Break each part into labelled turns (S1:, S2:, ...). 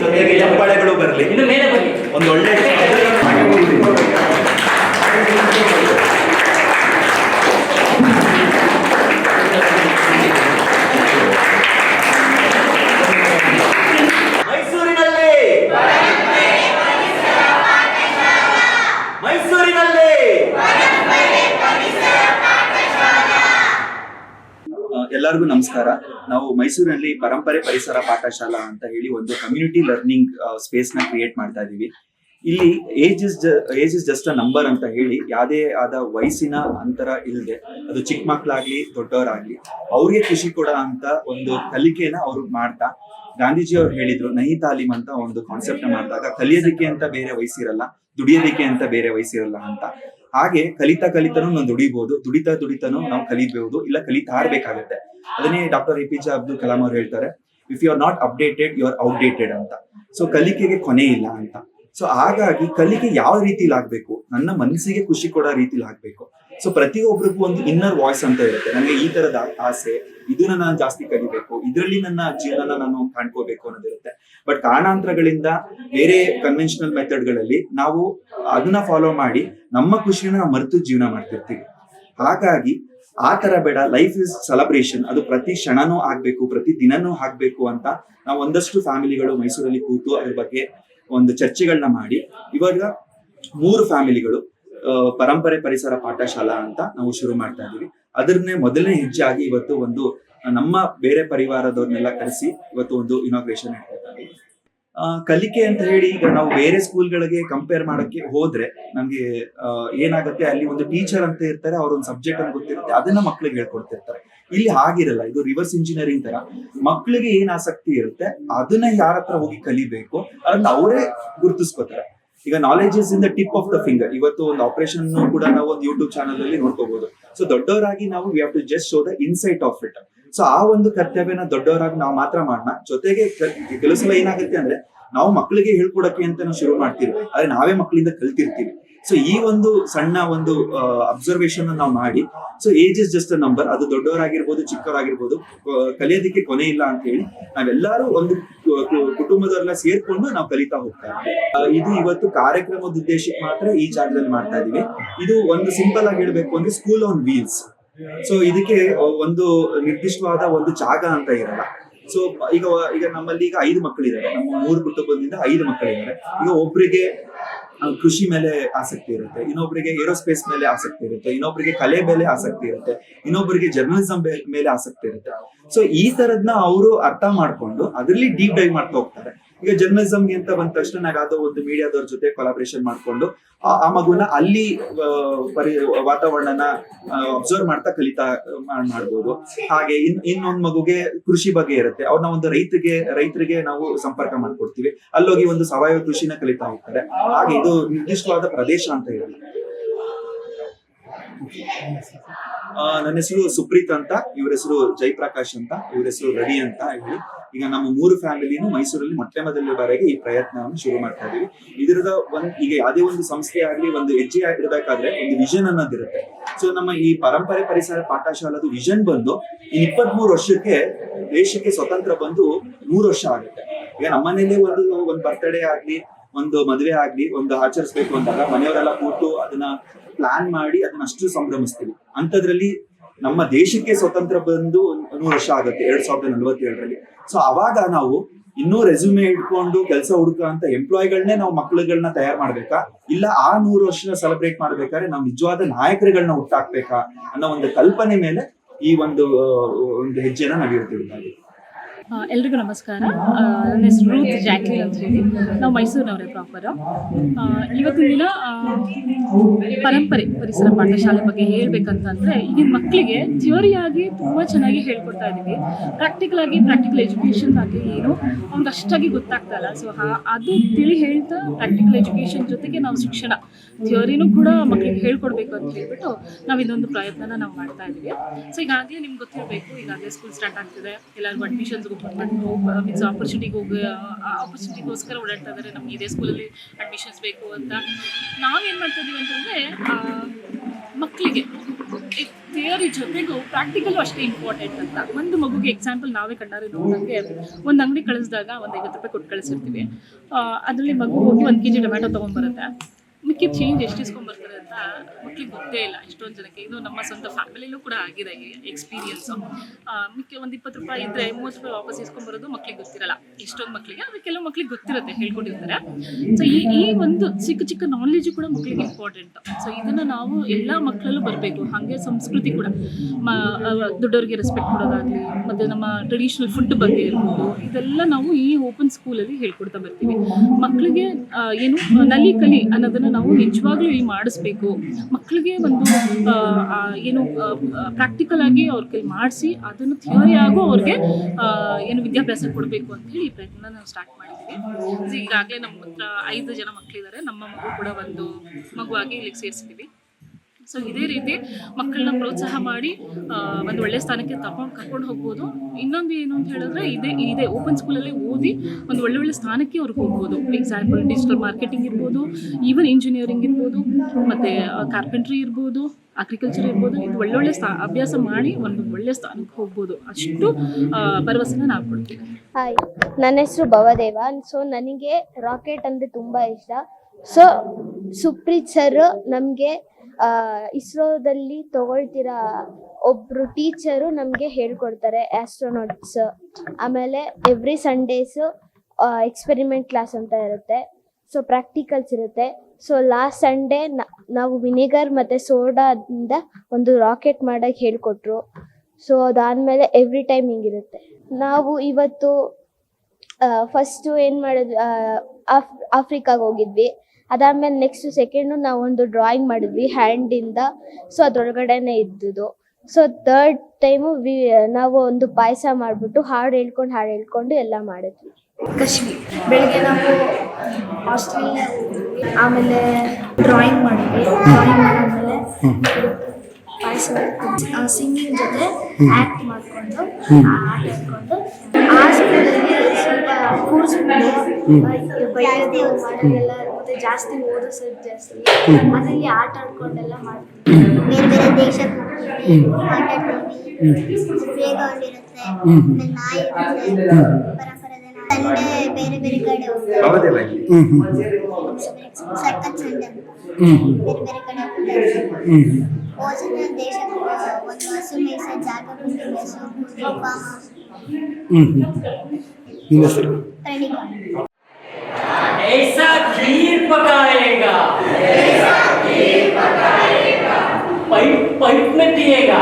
S1: ಜೊತೆಗೆ ಚಪ್ಪಾಳೆಗಳು ಬರಲಿ.
S2: ಇನ್ನು ಮೇಲೆ ಬನ್ನಿ
S1: ಒಂದು ಒಳ್ಳೆ ಮೈಸೂರಿನಲ್ಲಿ ಮೈಸೂರಿನಲ್ಲಿ ಆ, ಎಲ್ಲರಿಗೂ ನಮಸ್ಕಾರ. ನಾವು ಮೈಸೂರಿನಲ್ಲಿ ಪರಂಪರೆ ಪರಿಸರ ಪಾಠಶಾಲಾ ಅಂತ ಹೇಳಿ ಒಂದು ಕಮ್ಯುನಿಟಿ ಲರ್ನಿಂಗ್ ಸ್ಪೇಸ್ನ ಕ್ರಿಯೇಟ್ ಮಾಡ್ತಾ ಇದೀವಿ. ಇಲ್ಲಿ age is age is just a number ಅಂತ ಹೇಳಿ ಯಾವುದೇ ಆದ ವಯಸ್ಸಿನ ಅಂತರ ಇಲ್ಲದೆ ಅದು ಚಿಕ್ಕ ಮಕ್ಕಳಾಗ್ಲಿ ದೊಡ್ಡವರಾಗ್ಲಿ, ಅವ್ರಿಗೆ ಖುಷಿ ಕೊಡ ಅಂತ ಒಂದು ಕಲಿಕೆನ ಅವ್ರು ಮಾಡ್ತಾ, ಗಾಂಧೀಜಿ ಅವ್ರು ಹೇಳಿದ್ರು, ನಹಿ ತಾಲೀಮ್ ಅಂತ ಒಂದು ಕಾನ್ಸೆಪ್ಟ್ ಮಾಡಿದಾಗ ಕಲಿಯೋದಕ್ಕೆ ಅಂತ ಬೇರೆ ವಯಸ್ಸಿರಲ್ಲ, ದುಡಿಯೋದಕ್ಕೆ ಅಂತ ಬೇರೆ ವಯಸ್ಸಿರಲ್ಲ ಅಂತ. ಹಾಗೆ ಕಲಿತಾ ಕಲಿತಾನು ನಾವು ದುಡಿಬಹುದು ದುಡಿತಾ ದುಡಿತಾನು ನಾವು ಕಲಿಬಹುದು ಇಲ್ಲ ಕಲಿತಾ ಇರ್ಬೇಕಾಗತ್ತೆ ಅದನ್ನೇ doctor A P J Abdul Kalam ಅವ್ರು ಹೇಳ್ತಾರೆ if you are not updated you are outdated ಅಂತ. ಸೊ ಕಲಿಕೆಗೆ ಕೊನೆ ಇಲ್ಲ ಅಂತ. ಸೊ ಹಾಗಾಗಿ ಕಲಿಕೆ ಯಾವ ರೀತಿಲಿ ಆಗ್ಬೇಕು? ನನ್ನ ಮನಸ್ಸಿಗೆ ಖುಷಿ ಕೊಡೋ ರೀತಿಲಿ ಆಗ್ಬೇಕು. ಸೊ ಪ್ರತಿಯೊಬ್ಬರಿಗೂ ಒಂದು ಇನ್ನರ್ ವಾಯ್ಸ್ ಅಂತ ಇರುತ್ತೆ. ನನಗೆ ಈ ತರದ ಆಸೆ, ಇದನ್ನ ನಾನು ಜಾಸ್ತಿ ಕಲಿಬೇಕು, ಇದರಲ್ಲಿ ನನ್ನ ಜೀವನ ನಾನು ಕಾಣ್ಕೋಬೇಕು ಅನ್ನೋದಿರುತ್ತೆ ಬಟ್ ಕಾರಣಾಂತರಗಳಿಂದ ಬೇರೆ ಕನ್ವೆನ್ಷನಲ್ ಮೆಥಡ್ಗಳಲ್ಲಿ ನಾವು ಅದನ್ನ ಫಾಲೋ ಮಾಡಿ ನಮ್ಮ ಖುಷಿನ ನಾವು ಮರೆತು ಜೀವನ ಮಾಡ್ತಿರ್ತೀವಿ. ಹಾಗಾಗಿ ಆ ತರ ಬೇಡ. ಲೈಫ್ ಇಸ್ ಸೆಲೆಬ್ರೇಷನ್ ಅದು ಪ್ರತಿ ಕ್ಷಣನೂ ಆಗ್ಬೇಕು, ಪ್ರತಿ ದಿನನೂ ಆಗ್ಬೇಕು ಅಂತ ನಾವು ಒಂದಷ್ಟು ಫ್ಯಾಮಿಲಿಗಳು ಮೈಸೂರಲ್ಲಿ ಕೂತು ಅದ್ರ ಬಗ್ಗೆ ಒಂದು ಚರ್ಚೆಗಳನ್ನ ಮಾಡಿ. ಇವಾಗ ಮೂರು ಫ್ಯಾಮಿಲಿಗಳು ಪರಂಪರೆ ಪರಿಸರ ಪಾಠಶಾಲಾ ಅಂತ ನಾವು ಶುರು ಮಾಡ್ತಾ ಇದ್ದೀವಿ. ಅದನ್ನೇ ಮೊದಲನೇ ಹೆಜ್ಜೆ ಆಗಿ ಇವತ್ತು ಒಂದು, ನಮ್ಮ ಬೇರೆ ಪರಿವಾರದವ್ರನ್ನೆಲ್ಲ ಕರೆಸಿ ಇವತ್ತು ಒಂದು ಇನಾಗ್ರೇಷನ್ ಇಡ್ತಾ ಇದ್ದೀವಿ ಕಲಿಕೆ ಅಂತ ಹೇಳಿ ಈಗ ನಾವು ಬೇರೆ ಸ್ಕೂಲ್ಗಳಿಗೆ ಕಂಪೇರ್ ಮಾಡೋಕ್ಕೆ ಹೋದ್ರೆ ನಮ್ಗೆ ಏನಾಗುತ್ತೆ ಅಲ್ಲಿ ಒಂದು ಟೀಚರ್ ಅಂತ ಇರ್ತಾರೆ ಅವ್ರ ಒಂದು ಸಬ್ಜೆಕ್ಟ್ ಅಂತ ಗೊತ್ತಿರುತ್ತೆ, ಅದನ್ನ ಮಕ್ಳಿಗೆ ಹೇಳ್ಕೊಡ್ತಿರ್ತಾರೆ. ಇಲ್ಲಿ ಹಾಗಿರಲ್ಲ, ಇದು ರಿವರ್ಸ್ ಇಂಜಿನಿಯರಿಂಗ್ ತರ. ಮಕ್ಳಿಗೆ ಏನ್ ಆಸಕ್ತಿ ಇರುತ್ತೆ, ಅದನ್ನ ಯಾರ ಹತ್ರ ಹೋಗಿ ಕಲಿಬೇಕು, ಅದನ್ನ ಅವರೇ ಗುರುತಿಸ್ಕೋತಾರೆ. ಈಗ knowledge is in the tip of the finger ಇವತ್ತು ಒಂದು ಆಪರೇಷನ್ ಕೂಡ ನಾವು ಒಂದು ಯೂಟ್ಯೂಬ್ ಚಾನಲ್ ಅಲ್ಲಿ ನೋಡ್ಕೋಬಹುದು ಸೊ ದೊಡ್ಡವರಾಗಿ ನಾವು we have to just show the insight of it so ಆ ಒಂದು ಕರ್ತವ್ಯನ ದೊಡ್ಡವರಾಗಿ ನಾವು ಮಾತ್ರ ಮಾಡೋಣ ಜೊತೆಗೆ ಕೆಲಸ ಏನಾಗುತ್ತೆ ಅಂದ್ರೆ, ನಾವು ಮಕ್ಕಳಿಗೆ ಹೇಳ್ಕೊಡಕ್ಕೆ ಅಂತ ಶುರು ಮಾಡ್ತೀವಿ. ಆದ್ರೆ ನಾವೇ ಮಕ್ಕಳಿಂದ ಕಲ್ತಿರ್ತೀವಿ. ಸೊ ಈ ಒಂದು ಸಣ್ಣ ಒಂದು ಅಬ್ಸರ್ವೇಷನ್ ನಾವು ಮಾಡಿ. So age is just a number ಅದು ದೊಡ್ಡವರಾಗಿರ್ಬೋದು ಚಿಕ್ಕವರಾಗಿರ್ಬೋದು ಕಲಿಯೋದಿಕ್ಕೆ ಕೊನೆ ಇಲ್ಲ ಅಂತ ಹೇಳಿ ನಾವೆಲ್ಲರೂ ಒಂದು ಕುಟುಂಬದವರೆಲ್ಲ ಸೇರ್ಕೊಂಡು ನಾವು ಕಲಿತಾ ಹೋಗ್ತಾ ಇದ್ದೀವಿ. ಇದು ಇವತ್ತು ಕಾರ್ಯಕ್ರಮದ ಉದ್ದೇಶಕ್ಕೆ ಮಾತ್ರ ಈ ಜಾಗದಲ್ಲಿ ಮಾಡ್ತಾ ಇದೀವಿ ಇದು ಒಂದು ಸಿಂಪಲ್ ಆಗಿ ಹೇಳ್ಬೇಕು ಅಂದ್ರೆ ಸ್ಕೂಲ್ ಆನ್ ವೀಲ್ಸ್ ಸೊ ಇದಕ್ಕೆ ಒಂದು ನಿರ್ದಿಷ್ಟವಾದ ಒಂದು ಜಾಗ ಅಂತ ಇರಲ್ಲ. ಸೊ ಈಗ ಈಗ ನಮ್ಮಲ್ಲಿ ಈಗ ಐದು ಮಕ್ಕಳಿದ್ದಾರೆ. ನಮ್ಮ ಮೂರು ಕುಟುಂಬದಿಂದ ಐದು ಮಕ್ಕಳಿದ್ದಾರೆ. ಈಗ ಒಬ್ರಿಗೆ ಆ, ಕೃಷಿ ಮೇಲೆ ಆಸಕ್ತಿ ಇರುತ್ತೆ. ಇನ್ನೊಬ್ಬರಿಗೆ ಏರೋಸ್ಪೇಸ್ ಮೇಲೆ ಆಸಕ್ತಿ ಇರುತ್ತೆ. ಇನ್ನೊಬ್ಬರಿಗೆ ಕಲೆ ಮೇಲೆ ಆಸಕ್ತಿ ಇರುತ್ತೆ. ಇನ್ನೊಬ್ಬರಿಗೆ ಜರ್ನಲಿಸಂ ಮೇಲೆ ಆಸಕ್ತಿ ಇರುತ್ತೆ. ಸೊ ಈ ತರದ್ನ ಅವರು ಅರ್ಥ ಮಾಡ್ಕೊಂಡು ಅದರಲ್ಲಿ ಡೀಪ್ ಡೈವ್ ಮಾಡ್ತಾ ಹೋಗ್ತಾರೆ. ಈಗ ಜರ್ನಲಿಸಂಗೆ ಅಂತ ಬಂದ ತಕ್ಷಣ ನಾವು ಯಾವ್ದೋ ಒಂದು ಮೀಡಿಯಾದವ್ರ ಜೊತೆ ಕೊಲಾಬ್ರೇಷನ್ ಮಾಡ್ಕೊಂಡು ಆ ಮಗುನ ಅಲ್ಲಿ ಪರಿ ವಾತಾವರಣನ ಅಬ್ಸರ್ವ್ ಮಾಡ್ತಾ ಕಲಿತಾ ಮಾಡ್- ಮಾಡ್ಬೋದು. ಹಾಗೆ ಇನ್ ಇನ್ನೊಂದ್ ಮಗುಗೆ ಕೃಷಿ ಬಗ್ಗೆ ಇರುತ್ತೆ. ಅವ್ರನ್ನ ಒಂದು ರೈತರಿಗೆ ರೈತರಿಗೆ ನಾವು ಸಂಪರ್ಕ ಮಾಡ್ಕೊಡ್ತೀವಿ. ಅಲ್ಲೋಗಿ ಒಂದು ಸಾವಯವ ಕೃಷಿನ ಕಲಿತಾ ಹೋಗ್ತಾರೆ. ಹಾಗೆ ಇದು ನಿರ್ದಿಷ್ಟವಾದ ಪ್ರದೇಶ ಅಂತ ಆ, ನನ್ನ ಹೆಸರು ಸುಪ್ರೀತ್ ಅಂತ, ಇವ್ರ ಹೆಸರು ಜಯಪ್ರಕಾಶ್ ಅಂತ, ಇವ್ರ ಹೆಸರು ರವಿ ಅಂತ ಹೇಳಿ. ಈಗ ನಮ್ಮ ಮೂರು ಫ್ಯಾಮಿಲಿನೂ ಮೈಸೂರಲ್ಲಿ ಮೊಟ್ಟೆ ಮೊದಲನೇ ಬಾರಿಗೆ ಈ ಪ್ರಯತ್ನವನ್ನು ಶುರು ಮಾಡ್ತಾ ಇದೀವಿ. ಇದರದ ಒಂದ್, ಈಗ ಯಾವುದೇ ಒಂದು ಸಂಸ್ಥೆ ಆಗಲಿ, ಒಂದು ಹೆಜ್ಜೆ ಇರಬೇಕಾದ್ರೆ ಒಂದು ವಿಷನ್ ಅನ್ನೋದಿರುತ್ತೆ. ಸೊ ನಮ್ಮ ಈ ಪರಂಪರೆ ಪರಿಸರ ಪಾಠಶಾಲದ ವಿಷನ್ ಬಂದು ಈ ಇಪ್ಪತ್ತ್ ಮೂರು ವರ್ಷಕ್ಕೆ ದೇಶಕ್ಕೆ ಸ್ವತಂತ್ರ ಬಂದು ನೂರು ವರ್ಷ ಆಗುತ್ತೆ. ಈಗ ನಮ್ಮನೇಲಿ ಒಂದು ಒಂದು ಬರ್ತ್ಡೇ ಆಗ್ಲಿ ಒಂದು ಮದುವೆ ಆಗ್ಲಿ, ಒಂದು ಆಚರಿಸ್ಬೇಕು ಅಂದಾಗ ಮನೆಯವರೆಲ್ಲ ಕೂತು ಅದನ್ನ ಪ್ಲಾನ್ ಮಾಡಿ ಅದನ್ನ ಅಷ್ಟು ಸಂಭ್ರಮಿಸ್ತೀವಿ. ಅಂತದ್ರಲ್ಲಿ ನಮ್ಮ ದೇಶಕ್ಕೆ ಸ್ವತಂತ್ರ ಬಂದು ನೂರು ವರ್ಷ ಆಗುತ್ತೆ, ಎರಡ್ ಸಾವಿರದ ನಲವತ್ತೇಳರಲ್ಲಿ. ಸೊ ಅವಾಗ ನಾವು ಇನ್ನೂ ರೆಸ್ಯೂಮೆ ಇಟ್ಕೊಂಡು ಕೆಲಸ ಹುಡುಕ ಅಂತ ಎಂಪ್ಲಾಯ್ಗಳನ್ನೇ ನಾವು ಮಕ್ಕಳುಗಳನ್ನ ತಯಾರು ಮಾಡ್ಬೇಕಾ? ಇಲ್ಲ, ಆ ನೂರು ವರ್ಷನ ಸೆಲೆಬ್ರೇಟ್ ಮಾಡ್ಬೇಕಾದ್ರೆ ನಾವು ನಿಜವಾದ ನಾಯಕರುಗಳನ್ನ ಹುಟ್ಟಾಕ್ಬೇಕಾ ಅನ್ನೋ ಒಂದು ಕಲ್ಪನೆ ಮೇಲೆ ಈ ಒಂದು ಒಂದು ಹೆಜ್ಜೆನ ನಾವು
S3: ಎಲ್ರಿಗೂ ನಮಸ್ಕಾರ. ನನ್ನ ಹೆಸರು ರೂತ್ ಜಾಕ್ಲಿ ಅಂತ ಹೇಳಿ. ನಾವು ಮೈಸೂರಿನವರೇ ಪ್ರಾಪರ್ ಇವತ್ತಿನ ದಿನ ಪರಂಪರೆ ಪರಿಸರ ಪಾಠಶಾಲೆ ಬಗ್ಗೆ ಹೇಳ್ಬೇಕಂತಂದ್ರೆ, ಈಗಿನ ಮಕ್ಕಳಿಗೆ ಥಿಯರಿಯಾಗಿ ತುಂಬ ಚೆನ್ನಾಗಿ ಹೇಳ್ಕೊಡ್ತಾ ಇದ್ದೀವಿ. ಪ್ರಾಕ್ಟಿಕಲ್ ಆಗಿ ಪ್ರಾಕ್ಟಿಕಲ್ ಎಜುಕೇಶನ್ ಬಗ್ಗೆ ಏನು ಅವ್ನಿಗೆ ಅಷ್ಟಾಗಿ ಗೊತ್ತಾಗ್ತಾ ಇಲ್ಲ. ಸೊ ಅದು ತಿಳಿ ಹೇಳ್ತಾ ಪ್ರಾಕ್ಟಿಕಲ್ ಎಜುಕೇಷನ್ ಜೊತೆಗೆ ನಾವು ಶಿಕ್ಷಣ ಥಿಯರಿನೂ ಕೂಡ ಮಕ್ಕಳಿಗೆ ಹೇಳ್ಕೊಡ್ಬೇಕು ಅಂತ ಹೇಳ್ಬಿಟ್ಟು ನಾವು ಇದೊಂದು ಪ್ರಯತ್ನನ ನಾವು ಮಾಡ್ತಾ ಇದ್ದೀವಿ. ಸೊ ಈಗಾಗಲೇ ನಿಮ್ಗೆ ಗೊತ್ತಿರಬೇಕು, ಈಗಾಗಲೇ ಸ್ಕೂಲ್ ಸ್ಟಾರ್ಟ್ ಆಗ್ತಿದೆ. ಎಲ್ಲರಿಗೂ ಅಡ್ಮಿಷನ್ಸ್ ಬಂದ್ಬಿಟ್ಟು ಮೀನ್ಸ್ ಆಪರ್ಚುನಿಟಿಗೆ ಹೋಗಿ ಆಪರ್ಚುನಿಟಿಗೋಸ್ಕರ ಓಡಾಡ್ತಾ ಇದ್ದಾರೆ ನಮ್ಗೆ ಇದೇ ಸ್ಕೂಲಲ್ಲಿ ಅಡ್ಮಿಷನ್ಸ್ ಬೇಕು ಅಂತ. ನಾವೇನು ಮಾಡ್ತಾ ಇದೀವಿ ಅಂತಂದರೆ ಮಕ್ಕಳಿಗೆ ಥಿಯರಿ ಜೊತೆಗೂ ಪ್ರಾಕ್ಟಿಕಲ್ ಅಷ್ಟೇ ಇಂಪಾರ್ಟೆಂಟ್ ಅಂತ. ಒಂದು ಮಗುಗೆ ಎಕ್ಸಾಂಪಲ್ ನಾವೇ ಕಣ್ಣಾರೆ ನೋಡಿದಂಗೆ ಒಂದು ಅಂಗಡಿ ಕಳಿಸಿದಾಗ ಒಂದು ಐವತ್ತು ರೂಪಾಯಿ ಕೊಟ್ಟು ಕಳಿಸಿರ್ತೀವಿ. ಅದರಲ್ಲಿ ಮಗು ಹೋಗಿ ಒಂದು ಕೆ ಜಿ ಟೊಮ್ಯಾಟೊ ತೊಗೊಂಬರುತ್ತೆ ಮಿಕ್ಕಿದ ಚೇಂಜ್ ಎಷ್ಟು ಇಸ್ಕೊಂಬರ್ತಾರೆ ಅಂತ ಮಕ್ಳಿಗೆ ಗೊತ್ತೇ ಇಲ್ಲ. ಎಷ್ಟೊಂದು ಜನಕ್ಕೆ ಇದು ನಮ್ಮ ಸ್ವಂತ ಫ್ಯಾಮಿಲಿಲೂ ಕೂಡ ಆಗಿದೆ ಎಕ್ಸ್ಪೀರಿಯನ್ಸು ಮಿಕ್ಕಿ ಒಂದು ಇಪ್ಪತ್ತು ರೂಪಾಯಿ ಇದ್ದರೆ ಮೂವತ್ತು ರೂಪಾಯಿ ವಾಪಸ್ ಇಸ್ಕೊಂಬರೋದು ಮಕ್ಳಿಗೆ ಗೊತ್ತಿರಲ್ಲ. ಎಷ್ಟೊಂದು ಮಕ್ಕಳಿಗೆ ಅದು ಕೆಲವು ಮಕ್ಳಿಗೆ ಗೊತ್ತಿರುತ್ತೆ ಹೇಳ್ಕೊಂಡಿರ್ತಾರೆ. ಸೊ ಈ ಈ ಒಂದು ಚಿಕ್ಕ ಚಿಕ್ಕ ನಾಲೆಜು ಕೂಡ ಮಕ್ಳಿಗೆ ಇಂಪಾರ್ಟೆಂಟ್ ಸೊ ಇದನ್ನು ನಾವು ಎಲ್ಲ ಮಕ್ಕಳಲ್ಲೂ ಬರಬೇಕು. ಹಾಗೆ ಸಂಸ್ಕೃತಿ ಕೂಡ. ಮ ದೊಡ್ಡವರಿಗೆ ರೆಸ್ಪೆಕ್ಟ್ ಕೊಡೋದಾಗಲಿ, ಮತ್ತು ನಮ್ಮ ಟ್ರೆಡಿಷ್ನಲ್ ಫುಡ್ ಬಗ್ಗೆ ಇರ್ಬೋದು, ಇದೆಲ್ಲ ನಾವು ಈ ಓಪನ್ ಸ್ಕೂಲಲ್ಲಿ ಹೇಳ್ಕೊಡ್ತಾ ಬರ್ತೀವಿ. ಮಕ್ಕಳಿಗೆ ಏನು, ನಲಿ ಕಲಿ ಅನ್ನೋದನ್ನು ನಾವು ನಿಜವಾಗ್ಲೂ ಈ ಮಾಡಿಸ್ಬೇಕು. ಮಕ್ಕಳಿಗೆ ಒಂದು ಏನು ಪ್ರಾಕ್ಟಿಕಲ್ ಆಗಿ ಅವ್ರ ಕೈ ಮಾಡಿಸಿ ಅದನ್ನು ಥಿಯರಿ ಆಗೋ ಅವ್ರಿಗೆ ಏನು ವಿದ್ಯಾಭ್ಯಾಸ ಕೊಡಬೇಕು ಅಂತ ಹೇಳಿ ಈ ಪ್ರಯತ್ನ ನಾವು ಸ್ಟಾರ್ಟ್ ಮಾಡಿದ್ದೀವಿ ಈಗಾಗಲೇ ನಮ್ಮ ಹತ್ರ ಐದು ಜನ ಮಕ್ಕಳಿದ್ದಾರೆ ನಮ್ಮ ಮಗು ಕೂಡ ಒಂದು ಮಗುವಾಗಿ ಇಲ್ಲಿಗೆ ಸೇರಿಸಿದ್ದೀವಿ ಸೊ ಇದೇ ರೀತಿ ಮಕ್ಕಳನ್ನ ಪ್ರೋತ್ಸಾಹ ಮಾಡಿ ಒಂದು ಒಳ್ಳೆ ಸ್ಥಾನಕ್ಕೆ ತಪ್ಪ ಕರ್ಕೊಂಡು ಹೋಗ್ಬೋದು. ಇನ್ನೊಂದು ಏನು ಅಂತ ಹೇಳಿದ್ರೆ, ಇದೇ, ಇದೆ ಓಪನ್ ಸ್ಕೂಲಲ್ಲಿ ಓದಿ ಒಂದು ಒಳ್ಳೆ ಒಳ್ಳೆ ಸ್ಥಾನಕ್ಕೆ ಅವ್ರಿಗೆ ಹೋಗ್ಬೋದು. ಎಕ್ಸಾಂಪಲ್ ಡಿಜಿಟಲ್ ಮಾರ್ಕೆಟಿಂಗ್ ಇರ್ಬೋದು ಈವನ್ ಇಂಜಿನಿಯರಿಂಗ್ ಇರ್ಬೋದು, ಮತ್ತು ಕಾರ್ಪೆಂಟ್ರಿ ಇರ್ಬೋದು ಅಗ್ರಿಕಲ್ಚರ್ ಇರ್ಬೋದು, ಇದು ಒಳ್ಳೊಳ್ಳೆ ಸ್ಥಾ, ಅಭ್ಯಾಸ ಮಾಡಿ ಒಂದು ಒಳ್ಳೆ ಸ್ಥಾನಕ್ಕೆ ಹೋಗ್ಬೋದು. ಅಷ್ಟು ಭರವಸೆನ ನಾವು ಕೊಡ್ತೀವಿ.
S2: ಹಾಯ್ ನನ್ನ ಹೆಸರು ಭವದೇವ. ಸೊ ನನಗೆ ರಾಕೆಟ್ ಅಂದರೆ ತುಂಬ ಇಷ್ಟ. ಸೊ ಸುಪ್ರೀತ್ ಸರ್ ನಮಗೆ ಇಸ್ರೋದಲ್ಲಿ ತಗೊಳ್ತಿರೋ ಒಬ್ರು ಟೀಚರು ನಮಗೆ ಹೇಳ್ಕೊಡ್ತಾರೆ ಆಸ್ಟ್ರೋನಾಟ್ಸ್ ಆಮೇಲೆ ಎವ್ರಿ ಸಂಡೇಸ್ ಎಕ್ಸ್ಪೆರಿಮೆಂಟ್ ಕ್ಲಾಸ್ ಅಂತ ಇರುತ್ತೆ. ಸೊ ಪ್ರಾಕ್ಟಿಕಲ್ಸ್ ಇರುತ್ತೆ. ಸೊ ಲಾಸ್ಟ್ ಸಂಡೇ ನಾವು ವಿನೆಗರ್ ಮತ್ತೆ ಸೋಡಾದಿಂದ ಒಂದು ರಾಕೆಟ್ ಮಾಡೋಕ್ಕೆ ಹೇಳ್ಕೊಟ್ರು. ಸೊ ಅದಾದಮೇಲೆ ಎವ್ರಿ ಟೈಮ್ ಹಿಂಗಿರುತ್ತೆ. ನಾವು ಇವತ್ತು ಫಸ್ಟು ಏನು ಮಾಡಿದ್ವಿ ಆಫ್, ಆಫ್ರಿಕಾಗೆ ಹೋಗಿದ್ವಿ. ಅದಾದಮೇಲೆ ನೆಕ್ಸ್ಟ್ ಸೆಕೆಂಡು ನಾವು ಒಂದು ಡ್ರಾಯಿಂಗ್ ಮಾಡಿದ್ವಿ ಹ್ಯಾಂಡಿಂದ ಸೊ ಅದ್ರೊಳಗಡೆನೆ ಇದ್ದುದು ಸೊ ಥರ್ಡ್ ಟೈಮು ವಿ ನಾವು ಒಂದು ಪಾಯಸ ಮಾಡಿಬಿಟ್ಟು ಹಾಡು ಹೇಳ್ಕೊಂಡು ಹಾಡು ಹೇಳ್ಕೊಂಡು ಎಲ್ಲ ಮಾಡಿದ್ವಿ.
S4: ಕಶ್ಮಿ ಬೆಳಗ್ಗೆ ನಾವು ಹಾಸ್ಟೆಲ್ ಆಮೇಲೆ ಡ್ರಾಯಿಂಗ್ ಮಾಡಿದ್ವಿ. ಡ್ರಾಯಿಂಗ್ ಮಾಡಿದ್ಮೇಲೆ ಪಾಯಸ ಸಿಂಗಿಂಗ್ ಜೊತೆ ಆ್ಯಕ್ಟ್ ಮಾಡಿಕೊಂಡು ಆಟ ಆಡ್ಕೊಂಡು ಆ ಸ್ಕೂಲಲ್ಲಿ ಸ್ವಲ್ಪ ಕೂರಿಸ್ಬಿಟ್ಟು ಬೈಯೋದು ಮಾಡೋದೆಲ್ಲ ಮತ್ತೆ ಜಾಸ್ತಿ ಓದಿಸೋದು ಜಾಸ್ತಿ. ಅದರಲ್ಲಿ ಆಟ ಆಡ್ಕೊಂಡೆಲ್ಲ ಮಾಡ್ತೀವಿ
S5: ಬೇರೆ ಬೇರೆ ದೇಶಕ್ಕೆ ಹೋಗ್ತೀವಿ ಆಟ ಆಡ್ತೀವಿ ಬೇಗ ಹೊಂದಿರುತ್ತೆ ನಾಯಿ ಇರುತ್ತೆ ಸಂಡೆ ಬೇರೆ ಬೇರೆ ಕಡೆ ಹೋಗ್ತೀವಿ
S1: ಯಾವ್ದೆಲ್ಲ
S5: ಹ್ಮ್ ಸಂಡೆ ಬೇರೆ ಬೇರೆ ಕಡೆ ಹೋಗ್ತೀವಿ ಹೋದ ದೇಶಕ್ಕೆ ಒಂದು ಹಸು ಮೇಯಿಸೋ ಜಾಗ ಬಿಟ್ಟು ಹ್ಮ್ ಹೌಸ್
S6: ನಿಮ್ಮ ಹೆಸರು?
S7: पाइप पाइप में पिएगा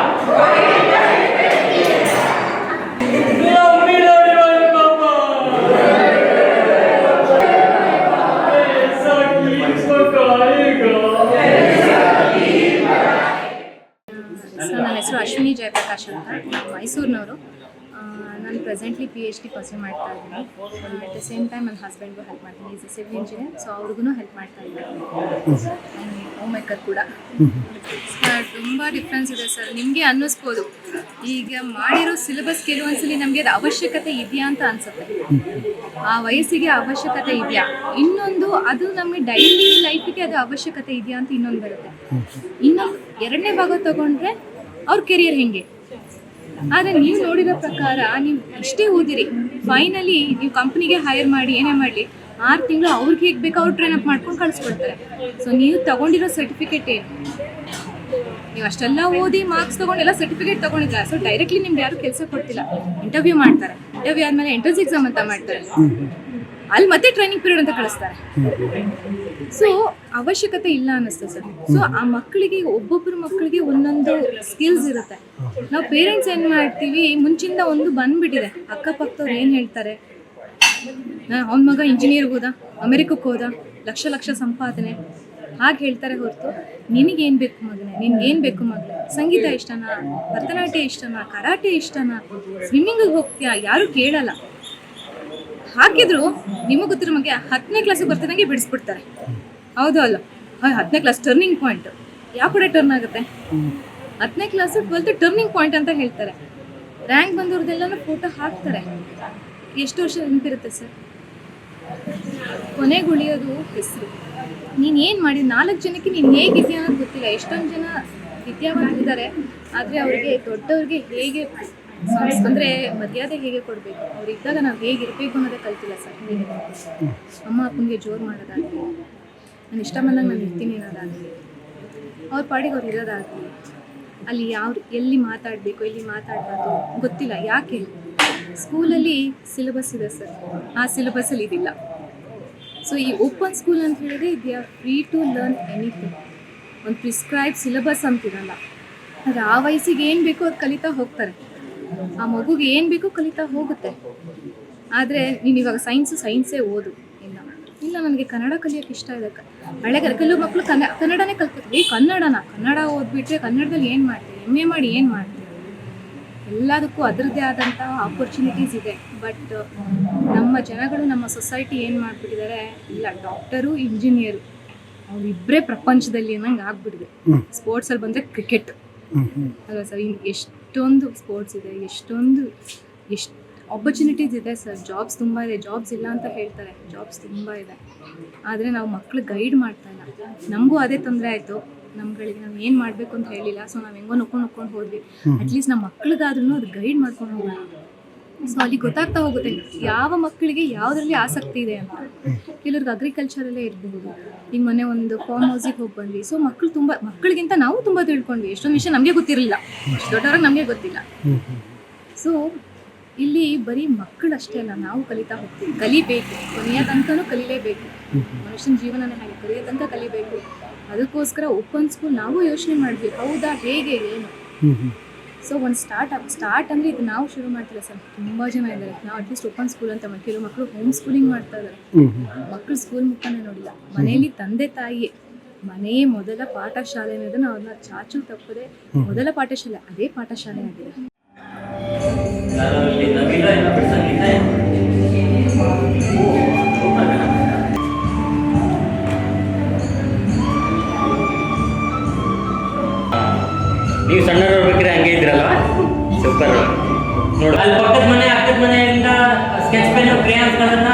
S7: लंबी लड़ी वाली पापा ऐसा खीर पकाएगा
S8: ಸೊ ನನ್ನ ಹೆಸರು ಅಶ್ವಿನಿ ಜಯಪ್ರಕಾಶ್ ಅಂತ ನಾನು ಮೈಸೂರಿನವರು ನಾನು presently P H D pursue ಮಾಡ್ತಾ ಇದ್ದೀನಿ. ಅಟ್ ದ ಸೇಮ್ ಟೈಮ್ ನನ್ನ ಹಸ್ಬೆಂಡ್ಗೂ ಹೆಲ್ಪ್ ಮಾಡ್ತೀನಿ. ಈಸ್ ಸಿವಿಲ್ ಇಂಜಿನಿಯರ್ ಸೊ ಅವ್ರಿಗೂ ಹೆಲ್ಪ್ ಮಾಡ್ತಾ ಇದ್ದೀನಿ. ಹೋಮ್ ಮೇಕರ್ ಕೂಡ. ತುಂಬ ಡಿಫ್ರೆನ್ಸ್ ಇದೆ ಸರ್ ನಿಮಗೆ ಅನ್ನಿಸ್ಬೋದು. ಈಗ ಮಾಡಿರೋ ಸಿಲೆಬಸ್ ಕೆಲವೊಂದ್ಸಲಿ ನಮಗೆ ಅದು ಅವಶ್ಯಕತೆ ಇದೆಯಾ ಅಂತ ಅನಿಸುತ್ತೆ. ಆ ವಯಸ್ಸಿಗೆ ಅವಶ್ಯಕತೆ ಇದೆಯಾ? ಇನ್ನೊಂದು, ಅದು ನಮಗೆ ಡೈಲಿ ಲೈಫಿಗೆ ಅದು ಅವಶ್ಯಕತೆ ಇದೆಯಾ ಅಂತ ಇನ್ನೊಂದು ಬರುತ್ತೆ. ಇನ್ನೊಂದು ಎರಡನೇ ಭಾಗ ತಗೊಂಡ್ರೆ ಅವ್ರ ಕೆರಿಯರ್ ಹೆಂಗೆ? ಆದರೆ ನೀವು ನೋಡಿರೋ ಪ್ರಕಾರ ನೀವು ಇಷ್ಟೇ ಓದಿರಿ. ಫೈನಲಿ ನೀವು ಕಂಪ್ನಿಗೆ ಹೈರ್ ಮಾಡಿ, ಏನೇ ಮಾಡಲಿ, ಆರು ತಿಂಗಳು ಅವ್ರಿಗೆ ಹೇಗೆ ಬೇಕೋ ಅವ್ರು ಟ್ರೈನ್ ಅಪ್ ಮಾಡ್ಕೊಂಡು ಕಳಿಸ್ಕೊಡ್ತಾರೆ. ಸೊ ನೀವು ತಗೊಂಡಿರೋ ಸರ್ಟಿಫಿಕೇಟ್ ಏನು? ನೀವು ಅಷ್ಟೆಲ್ಲ ಓದಿ ಮಾರ್ಕ್ಸ್ ತಗೊಂಡು ಎಲ್ಲ ಸರ್ಟಿಫಿಕೇಟ್ ತಗೊಂಡಿಲ್ಲ ಸೊ ಡೈರೆಕ್ಟ್ಲಿ ನಿಮ್ಗೆ ಯಾರು ಕೆಲಸ ಕೊಡ್ತಿಲ್ಲ. ಇಂಟರ್ವ್ಯೂ ಮಾಡ್ತಾರೆ. ಇಂಟರ್ವ್ಯೂ ಆದಮೇಲೆ ಎಂಟ್ರೆನ್ಸ್ ಎಕ್ಸಾಮ್ ಅಂತ ಮಾಡ್ತಾರೆ. ಅಲ್ಲಿ ಮತ್ತೆ ಟ್ರೈನಿಂಗ್ ಪೀರಿಯಡ್ ಅಂತ ಕಳಿಸ್ತಾರೆ. ಸೊ ಅವಶ್ಯಕತೆ ಇಲ್ಲ ಅನ್ನಿಸ್ತದೆ ಸರ್. ಸೊ ಆ ಮಕ್ಕಳಿಗೆ ಒಬ್ಬೊಬ್ಬರು ಮಕ್ಕಳಿಗೆ ಒಂದೊಂದು ಸ್ಕಿಲ್ಸ್ ಇರುತ್ತೆ. ನಾವು ಪೇರೆಂಟ್ಸ್ ಏನು ಮಾಡ್ತೀವಿ ಮುಂಚಿಂದ ಒಂದು ಬಂದ್ಬಿಟ್ಟಿದೆ. ಅಕ್ಕಪಕ್ಕದವ್ರು ಏನು ಹೇಳ್ತಾರೆ? ಅವನ ಮಗ ಇಂಜಿನಿಯರ್ಗೆ ಹೋದ ಅಮೆರಿಕಕ್ಕೆ ಹೋದ ಲಕ್ಷ ಲಕ್ಷ ಸಂಪಾದನೆ. ಹಾಗೆ ಹೇಳ್ತಾರೆ ಹೊರತು ನಿನಗೇನು ಬೇಕು ಮಗನೇ? ನಿನ್ಗೇನು ಬೇಕು ಮಗನೇ? ಸಂಗೀತ ಇಷ್ಟನಾ? ಭರತನಾಟ್ಯ ಇಷ್ಟನಾ? ಕರಾಟೆ ಇಷ್ಟನಾ? ಸ್ವಿಮ್ಮಿಂಗಿಗೆ ಹೋಗ್ತೀಯಾ? ಯಾರೂ ಕೇಳಲ್ಲ. ಹಾಕಿದ್ರು, ನಿಮಗೆ ಗೊತ್ತಿರೋ ಮಗೆ ಹತ್ತನೇ ಕ್ಲಾಸಿಗೆ ಬರ್ತಿದಂಗೆ ಬಿಡಿಸ್ಬಿಡ್ತಾರೆ. ಹೌದು ಅಲ್ಲ. ಹತ್ತನೇ ಕ್ಲಾಸ್ ಟರ್ನಿಂಗ್ ಪಾಯಿಂಟ್ ಯಾವ ಕಡೆ ಟರ್ನ್ ಆಗುತ್ತೆ? ಹತ್ತನೇ ಕ್ಲಾಸು ಟ್ವೆಲ್ತ್ ಟರ್ನಿಂಗ್ ಪಾಯಿಂಟ್ ಅಂತ ಹೇಳ್ತಾರೆ. ರ್ಯಾಂಕ್ ಬಂದವ್ರದ್ದೆಲ್ಲನೂ ಫೋಟೋ ಹಾಕ್ತಾರೆ. ಎಷ್ಟು ವರ್ಷ ನೆನಪಿರುತ್ತೆ ಸರ್? ಕೊನೆಗೆ ಉಳಿಯೋದು ಹೆಸರು. ನೀನು ಏನು ಮಾಡಿ, ನಾಲ್ಕು ಜನಕ್ಕೆ ನೀನು ಹೇಗಿದ್ಯಾ ಅಂತ ಗೊತ್ತಿಲ್ಲ. ಎಷ್ಟೊಂದು ಜನ ವಿದ್ಯಾವಂತಿದ್ದಾರೆ, ಆದರೆ ಅವರಿಗೆ ದೊಡ್ಡವ್ರಿಗೆ ಹೇಗೆ ಸಂಸ್ ಅಂದರೆ ಮರ್ಯಾದೆ ಹೇಗೆ ಕೊಡಬೇಕು? ಅವ್ರು ಇದ್ದಾಗ ನಾವು ಹೇಗೆ ಇರಬೇಕು ಅನ್ನೋದೇ ಕಲ್ತಿಲ್ಲ ಸರ್ ಅಮ್ಮ ಅಪ್ಪನಿಗೆ ಜೋರು ಮಾಡೋದಾಗಲಿ, ನಾನು ಇಷ್ಟ ಬಂದಾಗ ನಾನು ಇರ್ತೀನಿ ಅನ್ನೋದಾಗಲಿ, ಅವ್ರ ಪಾಡಿಗೆ ಅವ್ರು ಇರೋದಾಗಲಿ, ಅಲ್ಲಿ ಯಾವ ಎಲ್ಲಿ ಮಾತಾಡಬೇಕು, ಎಲ್ಲಿ ಮಾತಾಡಬಾರ್ದು ಗೊತ್ತಿಲ್ಲ. ಯಾಕೆ? ಸ್ಕೂಲಲ್ಲಿ ಸಿಲೆಬಸ್ ಇದೆ ಸರ್. ಆ ಸಿಲೆಬಸ್ಸಲ್ಲಿ ಇದಿಲ್ಲ. ಸೊ ಈ ಓಪನ್ ಸ್ಕೂಲ್ ಅಂತ ಹೇಳಿದ್ರೆ they are free to learn anything. ಒಂದು ಪ್ರಿಸ್ಕ್ರೈಬ್ ಸಿಲೆಬಸ್ ಅಂತಿರಲ್ಲ. ಅದು ಆ ವಯಸ್ಸಿಗೆ ಏನು ಬೇಕೋ ಅದು ಕಲಿತಾ ಹೋಗ್ತಾರೆ. ಆ ಮಗುಗೆ ಏನು ಬೇಕೋ ಕಲಿತಾ ಹೋಗುತ್ತೆ. ಆದರೆ ನೀನು ಇವಾಗ ಸೈನ್ಸು ಸೈನ್ಸೇ ಓದು. ಇಲ್ಲ. ಇಲ್ಲ ನನಗೆ ಕನ್ನಡ ಕಲಿಯೋಕೆ ಇಷ್ಟ ಇದೆ ಹಳೆ ಕಲ- ಕೆಲವು ಮಕ್ಕಳು ಕನ್ನ ಕನ್ನಡನೇ ಕಲ್ತ್ಕೊತೀವಿ ಕನ್ನಡನ? ಕನ್ನಡ ಓದ್ಬಿಟ್ರೆ ಕನ್ನಡದಲ್ಲಿ ಏನು ಮಾಡ್ತೀವಿ ಎಂ ಎ ಮಾಡಿ ಏನು ಮಾಡ್ತೀವಿ ಎಲ್ಲದಕ್ಕೂ ಅದರದ್ದೇ ಆದಂತಹ ಆಪರ್ಚುನಿಟೀಸ್ ಇದೆ. ಬಟ್ ನಮ್ಮ ಜನಗಳು ನಮ್ಮ ಸೊಸೈಟಿ ಏನು ಮಾಡಿಬಿಟ್ಟಿದ್ದಾರೆ? ಇಲ್ಲ ಡಾಕ್ಟರು ಇಂಜಿನಿಯರು ಅವರಿಬ್ಬರೇ ಪ್ರಪಂಚದಲ್ಲಿ ಅನ್ನಂಗೆ ಆಗ್ಬಿಟ್ಟಿದೆ. ಸ್ಪೋರ್ಟ್ಸಲ್ಲಿ ಬಂದರೆ ಕ್ರಿಕೆಟ್ ಅಲ್ವಾ ಸರ್? ಇನ್ನು ಎಷ್ಟೊಂದು ಸ್ಪೋರ್ಟ್ಸ್ ಇದೆ ಎಷ್ಟೊಂದು ಎಷ್ಟು ಆಪರ್ಚುನಿಟೀಸ್ ಇದೆ ಸರ್. ಜಾಬ್ಸ್ ತುಂಬ ಇದೆ. ಜಾಬ್ಸ್ ಇಲ್ಲ ಅಂತ ಹೇಳ್ತಾರೆ. ಜಾಬ್ಸ್ ತುಂಬ ಇದೆ. ಆದರೆ ನಾವು ಮಕ್ಕಳು ಗೈಡ್ ಮಾಡ್ತಾ ಇಲ್ಲ. ನಮಗೂ ಅದೇ ತೊಂದರೆ ಆಯಿತು. ನಮ್ಗಳಿಗೆ ನಾವು ಏನು ಮಾಡಬೇಕು ಅಂತ ಹೇಳಿಲ್ಲ. ಸೊ ನಾವು ಹೆಂಗೋ ನೋಡ್ಕೊಂಡು ನೋಡ್ಕೊಂಡು ಹೋದ್ವಿ. ಅಟ್ಲೀಸ್ಟ್ ನಮ್ಮ ಮಕ್ಳಿಗಾದ್ರೂ ಅದು ಗೈಡ್ ಮಾಡ್ಕೊಂಡು ಹೋಗೋಣ. ಸೊ ಅಲ್ಲಿ ಗೊತ್ತಾಗ್ತಾ ಹೋಗುತ್ತೆ ಯಾವ ಮಕ್ಕಳಿಗೆ ಯಾವುದರಲ್ಲಿ ಆಸಕ್ತಿ ಇದೆ ಅಂತ. ಕೆಲವ್ರಿಗೆ ಅಗ್ರಿಕಲ್ಚರಲ್ಲೇ ಇರಬಹುದು. ಈಗ ಮೊನ್ನೆ ಒಂದು ಫಾರ್ಮ್ ಹೌಸಿಗೆ ಹೋಗಿ ಬಂದ್ವಿ. ಸೊ ಮಕ್ಕಳು ತುಂಬ ಮಕ್ಕಳಿಗಿಂತ ನಾವು ತುಂಬ ತಿಳ್ಕೊಂಡ್ವಿ. ಎಷ್ಟೊಂದು ವಿಷಯ ನಮಗೆ ಗೊತ್ತಿರಲಿಲ್ಲ. ದೊಡ್ಡವ್ರಿಗೆ ನಮಗೆ ಗೊತ್ತಿಲ್ಲ. ಸೊ ಇಲ್ಲಿ ಬರೀ ಮಕ್ಕಳಷ್ಟೇ ಅಲ್ಲ, ನಾವು ಕಲಿತಾ ಹೋಗ್ತೀವಿ. ಕಲಿಬೇಕು. ಕೊನೆಯ ತನಕನೂ ಕಲಿಲೇಬೇಕು. ಮನುಷ್ಯನ ಜೀವನನ ಹಾಗೆ, ಕೊನೆಯ ತನಕ ಕಲಿಬೇಕು. ಅದಕ್ಕೋಸ್ಕರ ಓಪನ್ ಸ್ಕೂಲ್ ನಾವು ಯೋಚನೆ ಮಾಡ್ತೀವಿ. ಹೌದಾ, ಹೇಗೆ, ಏನು? ಸೊ ಒಂದು ಸ್ಟಾರ್ಟ್ ಅಪ್ ಸ್ಟಾರ್ಟ್ ಅಂದರೆ ಇದು ನಾವು ಶುರು ಮಾಡ್ತಿಲ್ಲ ಸರ್ ತುಂಬ ಜನ ಇದ್ದಾರೆ. ನಾವು ಅಟ್ಲೀಸ್ಟ್ ಓಪನ್ ಸ್ಕೂಲ್ ಅಂತ ಮಾಡಿ ಕೆಲವು ಮಕ್ಕಳು ಹೋಮ್ ಸ್ಕೂಲಿಂಗ್ ಮಾಡ್ತಾ ಇದ್ದಾರೆ. ಮಕ್ಕಳು ಸ್ಕೂಲ್ ಮುಖಾನೇ ನೋಡಿಲ್ಲ. ಮನೆಯಲ್ಲಿ ತಂದೆ ತಾಯಿಯೇ ಮನೆಯೇ ಮೊದಲ ಪಾಠಶಾಲೆ ಅನ್ನೋದನ್ನ ಅವ್ರನ್ನ ಚಾಚು ತಪ್ಪದೆ ಮೊದಲ ಪಾಠಶಾಲೆ ಅದೇ ಪಾಠಶಾಲೆ ಆಗಿದೆ.
S7: ನೀವು ಸಣ್ಣ ಸೂಪರ್ ನೋಡಿ. ಅಲ್ಲಿ ಪಕ್ಕದ ಮನೆ ಅಕ್ಕದ ಮನೆಯಿಂದ ಸ್ಕೆಚ್ ಪೆನ್ ಕ್ರೇಯಾನ್ಸ್ಗಳನ್ನ